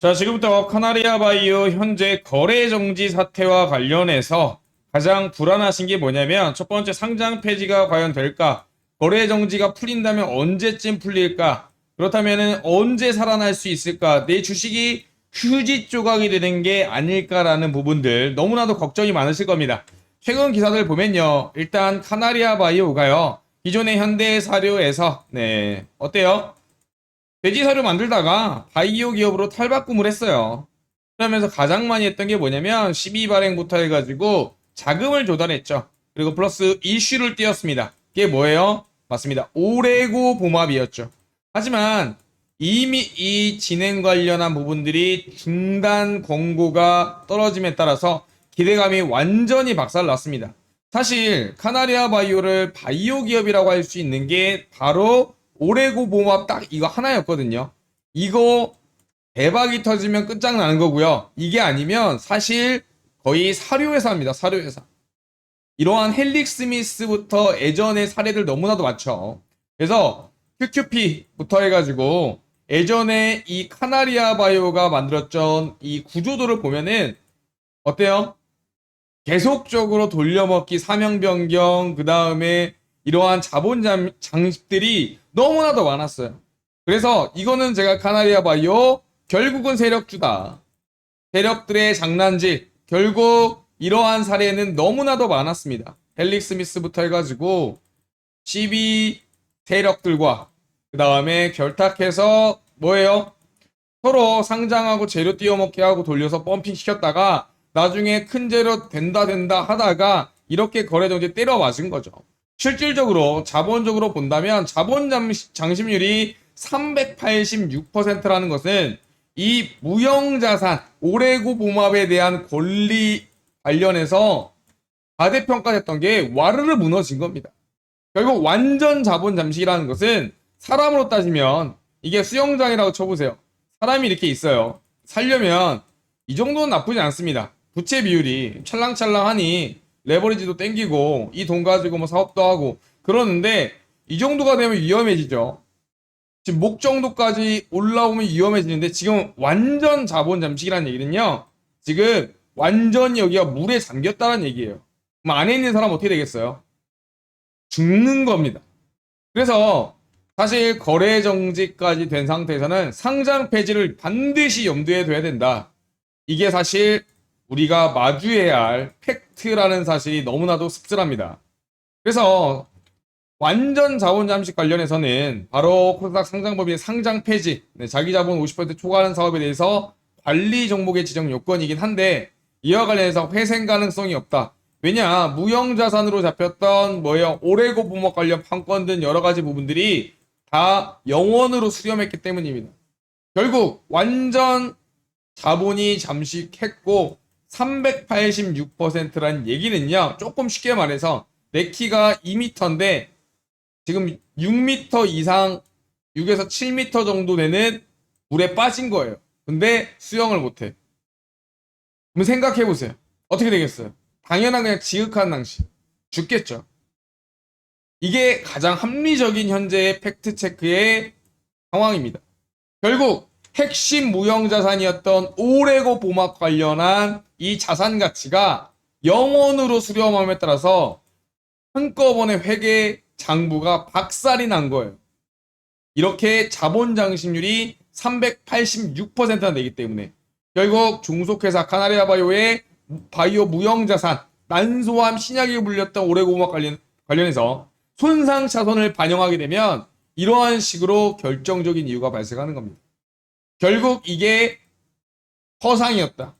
자, 지금부터 카나리아 바이오 현재 거래 정지 사태와 관련해서 가장 불안하신 게 뭐냐면 첫 번째 상장 폐지가 과연 될까? 거래 정지가 풀린다면 언제쯤 풀릴까? 그렇다면 언제 살아날 수 있을까? 내 주식이 휴지 조각이 되는 게 아닐까라는 부분들 너무나도 걱정이 많으실 겁니다. 최근 기사들 보면요. 일단 카나리아 바이오가요. 기존의 현대 사료에서 네 어때요? 돼지 사료 만들다가 바이오 기업으로 탈바꿈을 했어요. 그러면서 가장 많이 했던 게 뭐냐면 12 발행부터 해가지고 자금을 조달했죠. 그리고 플러스 이슈를 띄웠습니다. 그게 뭐예요? 맞습니다. 오레고 봉합이었죠. 하지만 이미 이 진행 관련한 부분들이 중단 권고가 떨어짐에 따라서 기대감이 완전히 박살났습니다. 사실 카나리아 바이오를 바이오 기업이라고 할 수 있는 게 바로 오레고 봉합 딱 이거 하나였거든요. 이거 대박이 터지면 끝장나는 거고요. 이게 아니면 사실 거의 사료회사입니다. 사료회사. 이러한 헬릭 스미스부터 예전의 사례들 너무나도 많죠. 그래서 QQP부터 해가지고 예전에 이 카나리아 바이오가 만들었던 이 구조도를 보면은 어때요? 계속적으로 돌려먹기, 사명 변경, 그 다음에 이러한 자본 잠- 장식들이 너무나도 많았어요. 그래서 이거는 제가 카나리아 바이오 결국은 세력주다. 세력들의 장난질. 결국 이러한 사례는 너무나도 많았습니다. 헬릭 스미스부터 해가지고 12 세력들과 그 다음에 결탁해서 뭐예요? 서로 상장하고 재료 띄워먹게 하고 돌려서 펌핑 시켰다가 나중에 큰 재료 된다 된다 하다가 이렇게 거래정지 때려 맞은 거죠. 실질적으로 자본적으로 본다면 자본 장심률이 386%라는 것은 이 무형자산 오레고 봉합에 대한 권리 관련해서 과대평가됐던 게 와르르 무너진 겁니다. 결국 완전 자본 잠식이라는 것은 사람으로 따지면 이게 수영장이라고 쳐보세요. 사람이 이렇게 있어요. 살려면 이 정도는 나쁘지 않습니다. 부채 비율이 찰랑찰랑하니 레버리지도 땡기고 이 돈 가지고 뭐 사업도 하고 그러는데 이 정도가 되면 위험해지죠. 지금 목 정도까지 올라오면 위험해지는데 지금 완전 자본 잠식이라는 얘기는요. 지금 완전 여기가 물에 잠겼다는 얘기예요. 그럼 안에 있는 사람 어떻게 되겠어요? 죽는 겁니다. 그래서 사실 거래 정지까지 된 상태에서는 상장 폐지를 반드시 염두에 둬야 된다. 이게 사실 우리가 마주해야 할 팩트라는 사실이 너무나도 씁쓸합니다. 그래서 완전 자본 잠식 관련해서는 바로 코스닥 상장법인의 상장 폐지, 네, 자기 자본 50% 초과하는 사업에 대해서 관리 종목의 지정 요건이긴 한데 이와 관련해서 회생 가능성이 없다. 왜냐 무형 자산으로 잡혔던 뭐예요 오레고 부목 관련 판권 등 여러 가지 부분들이 다 영원으로 수렴했기 때문입니다. 결국 완전 자본이 잠식했고 386%라는 얘기는요 조금 쉽게 말해서 내 키가 2m인데 지금 6m 이상 6에서 7m 정도 되는 물에 빠진 거예요. 근데 수영을 못해. 그럼 생각해 보세요. 어떻게 되겠어요? 당연한 그냥 지극한 낭시. 죽겠죠. 이게 가장 합리적인 현재의 팩트 체크의 상황입니다. 결국 핵심 무형 자산이었던 오레고 보막 관련한 이 자산 가치가 영원으로 수렴함에 따라서 한꺼번에 회계 장부가 박살이 난 거예요. 이렇게 자본 장식률이 386%나 되기 때문에 결국 중속회사 카나리아 바이오의 바이오 무형 자산 난소암 신약이 불렸던 오레고막 관련, 관련해서 손상 차손을 반영하게 되면 이러한 식으로 결정적인 이유가 발생하는 겁니다. 결국 이게 허상이었다.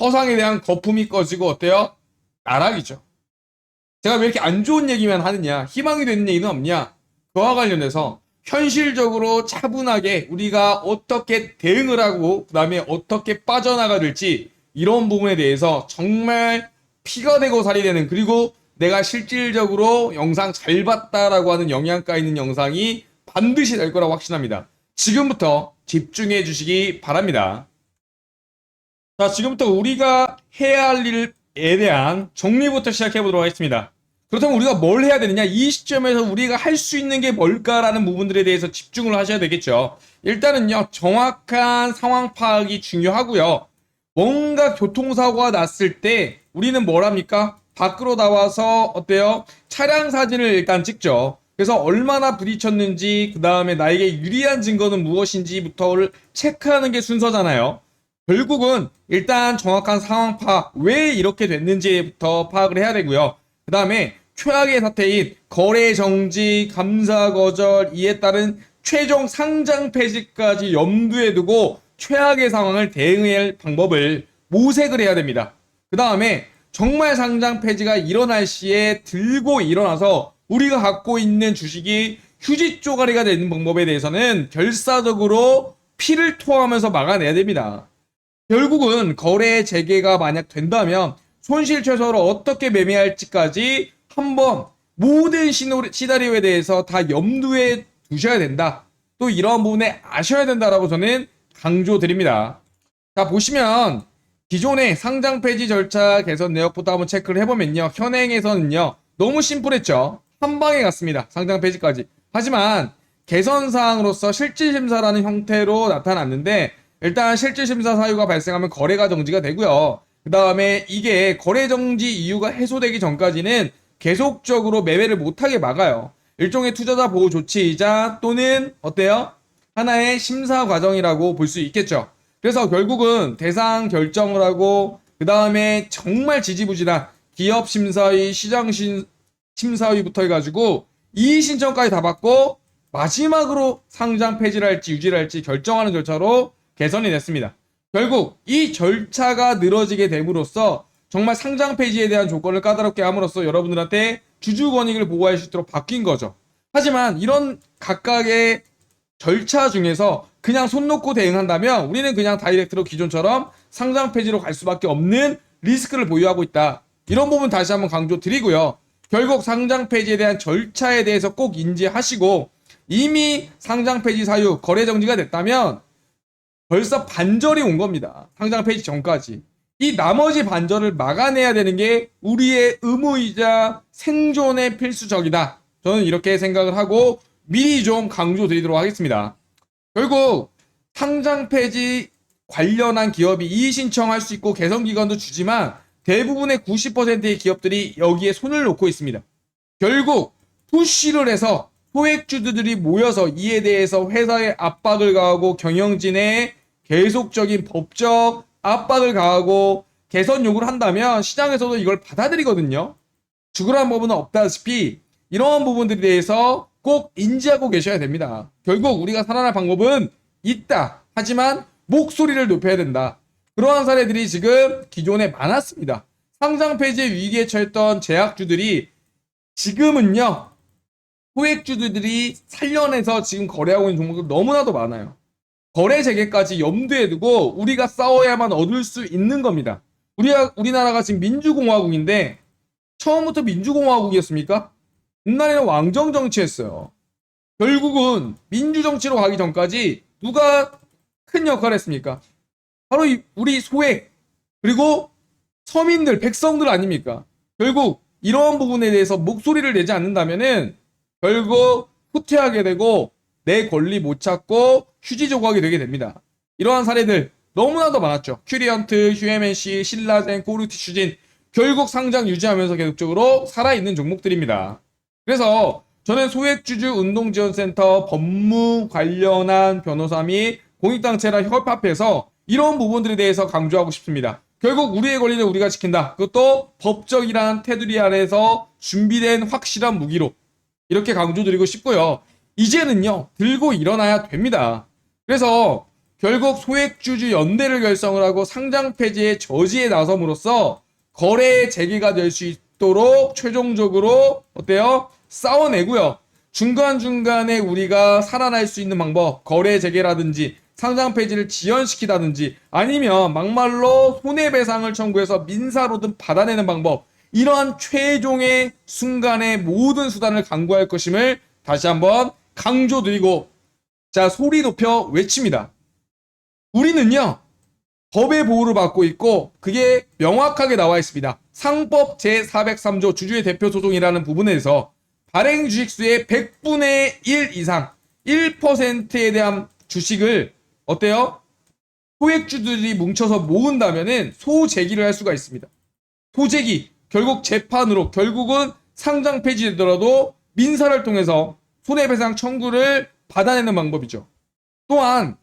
허상에 대한 거품이 꺼지고 어때요? 나락이죠. 제가 왜 이렇게 안 좋은 얘기만 하느냐, 희망이 되는 얘기는 없냐, 그와 관련해서 현실적으로 차분하게 우리가 어떻게 대응을 하고, 그 다음에 어떻게 빠져나가야 될지, 이런 부분에 대해서 정말 피가 되고 살이 되는, 그리고 내가 실질적으로 영상 잘 봤다라고 하는 영양가 있는 영상이 반드시 될 거라고 확신합니다. 지금부터 집중해 주시기 바랍니다. 자, 지금부터 우리가 해야 할 일에 대한 정리부터 시작해 보도록 하겠습니다. 그렇다면 우리가 뭘 해야 되느냐? 이 시점에서 우리가 할 수 있는 게 뭘까라는 부분들에 대해서 집중을 하셔야 되겠죠. 일단은요, 정확한 상황 파악이 중요하고요. 뭔가 교통사고가 났을 때 우리는 뭘 합니까? 밖으로 나와서 어때요? 차량 사진을 일단 찍죠. 그래서 얼마나 부딪혔는지, 그 다음에 나에게 유리한 증거는 무엇인지부터를 체크하는 게 순서잖아요. 결국은 일단 정확한 상황 파악, 왜 이렇게 됐는지부터 파악을 해야 되고요. 그 다음에 최악의 사태인 거래 정지, 감사 거절, 이에 따른 최종 상장 폐지까지 염두에 두고 최악의 상황을 대응할 방법을 모색을 해야 됩니다. 그 다음에 정말 상장 폐지가 일어날 시에 들고 일어나서 우리가 갖고 있는 주식이 휴지 쪼가리가 되는 방법에 대해서는 결사적으로 피를 토하면서 막아내야 됩니다. 결국은 거래 재개가 만약 된다면 손실 최소로 어떻게 매매할지까지 한번 모든 시나리오에 대해서 다 염두에 두셔야 된다. 또 이러한 부분에 아셔야 된다라고 저는 강조드립니다. 자, 보시면 기존의 상장 폐지 절차 개선 내역부터 한번 체크를 해보면요. 현행에서는요. 너무 심플했죠. 한 방에 갔습니다. 상장 폐지까지. 하지만 개선 사항으로서 실질 심사라는 형태로 나타났는데 일단 실질 심사 사유가 발생하면 거래가 정지가 되고요. 그 다음에 이게 거래 정지 이유가 해소되기 전까지는 계속적으로 매매를 못하게 막아요. 일종의 투자자 보호 조치이자 또는 어때요? 하나의 심사 과정이라고 볼 수 있겠죠. 그래서 결국은 대상 결정을 하고 그 다음에 정말 지지부진한 기업 심사위, 시장 신- 심사위부터 해가지고 이의 신청까지 다 받고 마지막으로 상장 폐지를 할지 유지를 할지 결정하는 절차로 개선이 됐습니다. 결국 이 절차가 늘어지게 됨으로써 정말 상장 폐지에 대한 조건을 까다롭게 함으로써 여러분들한테 주주 권익을 보호할 수 있도록 바뀐 거죠. 하지만 이런 각각의 절차 중에서 그냥 손 놓고 대응한다면 우리는 그냥 다이렉트로 기존처럼 상장 폐지로 갈 수밖에 없는 리스크를 보유하고 있다. 이런 부분 다시 한번 강조 드리고요. 결국 상장 폐지에 대한 절차에 대해서 꼭 인지하시고 이미 상장 폐지 사유 거래 정지가 됐다면 벌써 반절이 온 겁니다. 상장 폐지 전까지. 이 나머지 반절을 막아내야 되는 게 우리의 의무이자 생존의 필수적이다. 저는 이렇게 생각을 하고 미리 좀 강조드리도록 하겠습니다. 결국 상장 폐지 관련한 기업이 이의 신청할 수 있고 개선 기간도 주지만 대부분의 90%의 기업들이 여기에 손을 놓고 있습니다. 결국 푸시를 해서 소액주주들이 모여서 이에 대해서 회사에 압박을 가하고 경영진에 계속적인 법적 압박을 가하고 개선 요구를 한다면 시장에서도 이걸 받아들이거든요. 죽으라는 법은 없다시피 이러한 부분들에 대해서 꼭 인지하고 계셔야 됩니다. 결국 우리가 살아날 방법은 있다. 하지만 목소리를 높여야 된다. 그러한 사례들이 지금 기존에 많았습니다. 상장 폐지 위기에 처했던 제약주들이 지금은요. 소액주들이 살려내서 지금 거래하고 있는 종목들 너무나도 많아요. 거래 재개까지 염두에 두고 우리가 싸워야만 얻을 수 있는 겁니다. 우리가 우리나라가 지금 민주공화국인데 처음부터 민주공화국이었습니까? 옛날에는 왕정 정치했어요. 결국은 민주 정치로 가기 전까지 누가 큰 역할을 했습니까? 바로 이 우리 소액 그리고 서민들 백성들 아닙니까? 결국 이러한 부분에 대해서 목소리를 내지 않는다면은 결국 후퇴하게 되고 내 권리 못 찾고 휴지 조각이 되게 됩니다. 이러한 사례들 너무나도 많았죠. 큐리언트, 휴에맨시, 신라젠, 코르티 슈진 결국 상장 유지하면서 계속적으로 살아있는 종목들입니다. 그래서 저는 소액주주 운동지원센터 법무 관련한 변호사 및 공익단체랑 협합해서 이런 부분들에 대해서 강조하고 싶습니다. 결국 우리의 권리는 우리가 지킨다. 그것도 법적이란 테두리 아래에서 준비된 확실한 무기로 이렇게 강조드리고 싶고요. 이제는요, 들고 일어나야 됩니다. 그래서 결국 소액주주 연대를 결성을 하고 상장 폐지의 저지에 나섬으로써 거래 재개가 될 수 있도록 최종적으로 어때요? 싸워내고요. 중간중간에 우리가 살아날 수 있는 방법, 거래 재개라든지 상장 폐지를 지연시키다든지 아니면 막말로 손해배상을 청구해서 민사로든 받아내는 방법, 이러한 최종의 순간의 모든 수단을 강구할 것임을 다시 한번 강조드리고 자 소리 높여 외칩니다. 우리는요 법의 보호를 받고 있고 그게 명확하게 나와 있습니다. 상법 제403조 주주의 대표 소송이라는 부분에서 발행 주식수의 100분의 1 이상 1%에 대한 주식을 어때요? 소액주들이 뭉쳐서 모은다면은 소재기를 할 수가 있습니다. 소재기 결국 재판으로 결국은 상장 폐지되더라도 민사를 통해서 손해배상 청구를 받아내는 방법이죠. 또한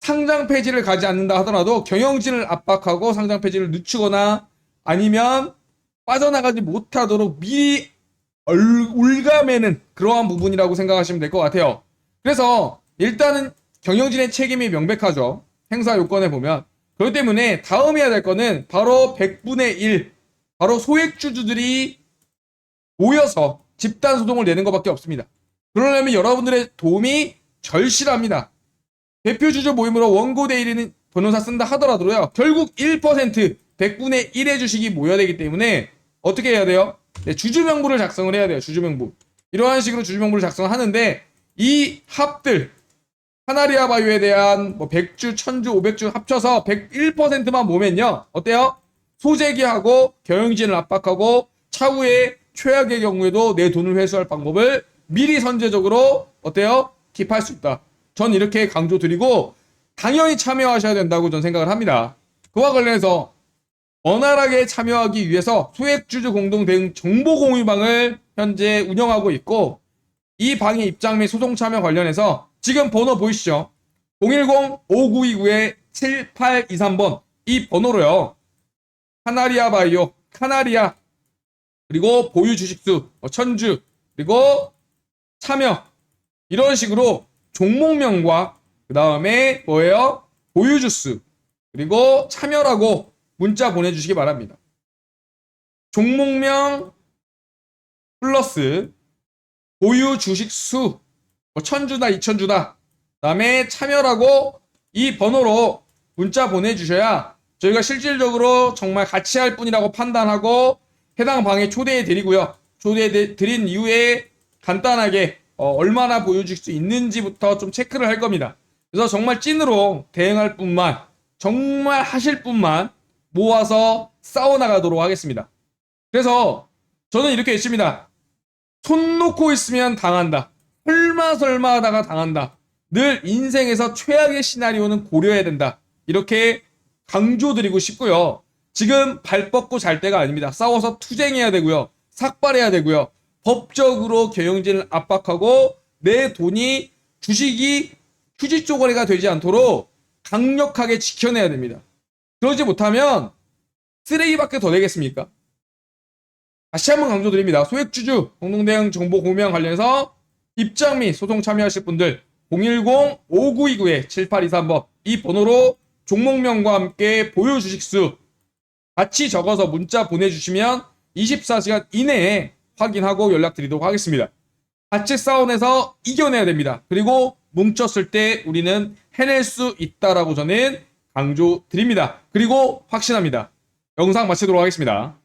상장 폐지를 가지 않는다 하더라도 경영진을 압박하고 상장 폐지를 늦추거나 아니면 빠져나가지 못하도록 미리 얼- 올가매는 그러한 부분이라고 생각하시면 될 것 같아요. 그래서 일단은 경영진의 책임이 명백하죠. 행사 요건에 보면. 그렇기 때문에 다음 해야 될 거는 바로 100분의 1, 바로 소액주주들이 모여서 집단 소송을 내는 것밖에 없습니다. 그러려면 여러분들의 도움이 절실합니다. 대표 주주 모임으로 원고 대리는 변호사 쓴다 하더라도요. 결국 1% 100분의 1의 주식이 모여야 되기 때문에 어떻게 해야 돼요? 네, 주주 명부를 작성을 해야 돼요. 주주 명부. 이러한 식으로 주주 명부를 작성을 하는데 이 합들 카나리아 바이오에 대한 뭐 100주, 1000주, 500주 합쳐서 101%만 모면요. 어때요? 소재기하고 경영진을 압박하고 차후에 최악의 경우에도 내 돈을 회수할 방법을 미리 선제적으로 어때요? 킵할 수 있다. 전 이렇게 강조드리고 당연히 참여하셔야 된다고 전 생각을 합니다. 그와 관련해서 원활하게 참여하기 위해서 소액주주 공동 대응 정보 공유방을 현재 운영하고 있고 이 방의 입장 및 소송 참여 관련해서 지금 번호 보이시죠? 010-5929-7823번 이 번호로요. 카나리아 바이오, 카나리아 그리고 보유 주식수, 뭐 천주 그리고 참여 이런 식으로 종목명과 그 다음에 뭐예요? 보유 주수 그리고 참여라고 문자 보내주시기 바랍니다. 종목명 플러스 보유 주식 수, 뭐 천주다, 이천주다. 다음에 참여라고 이 번호로 문자 보내주셔야 저희가 실질적으로 정말 같이 할 분이라고 판단하고 해당 방에 초대해 드리고요. 초대해 드- 드린 이후에 간단하게 어, 얼마나 보여줄 수 있는지부터 좀 체크를 할 겁니다. 그래서 정말 찐으로 대응할 뿐만 정말 하실 분만 모아서 싸워나가도록 하겠습니다. 그래서 저는 이렇게 했습니다. 손 놓고 있으면 당한다. 설마 설마 하다가 당한다. 늘 인생에서 최악의 시나리오는 고려해야 된다. 이렇게 강조드리고 싶고요. 지금 발 뻗고 잘 때가 아닙니다. 싸워서 투쟁해야 되고요. 삭발해야 되고요. 법적으로 경영진을 압박하고 내 돈이 주식이 휴지 쪼가리가 되지 않도록 강력하게 지켜내야 됩니다. 그러지 못하면 쓰레기밖에 더 되겠습니까? 다시 한번 강조드립니다. 소액주주 공동대응 정보 공유와 관련해서 입장 및 소송 참여하실 분들 010-5929-7823번 이 번호로 종목명과 함께 보유 주식수 같이 적어서 문자 보내주시면 24시간 이내에 확인하고 연락드리도록 하겠습니다. 같이 싸움에서 이겨내야 됩니다. 그리고 뭉쳤을 때 우리는 해낼 수 있다라고 저는 강조드립니다. 그리고 확신합니다. 영상 마치도록 하겠습니다.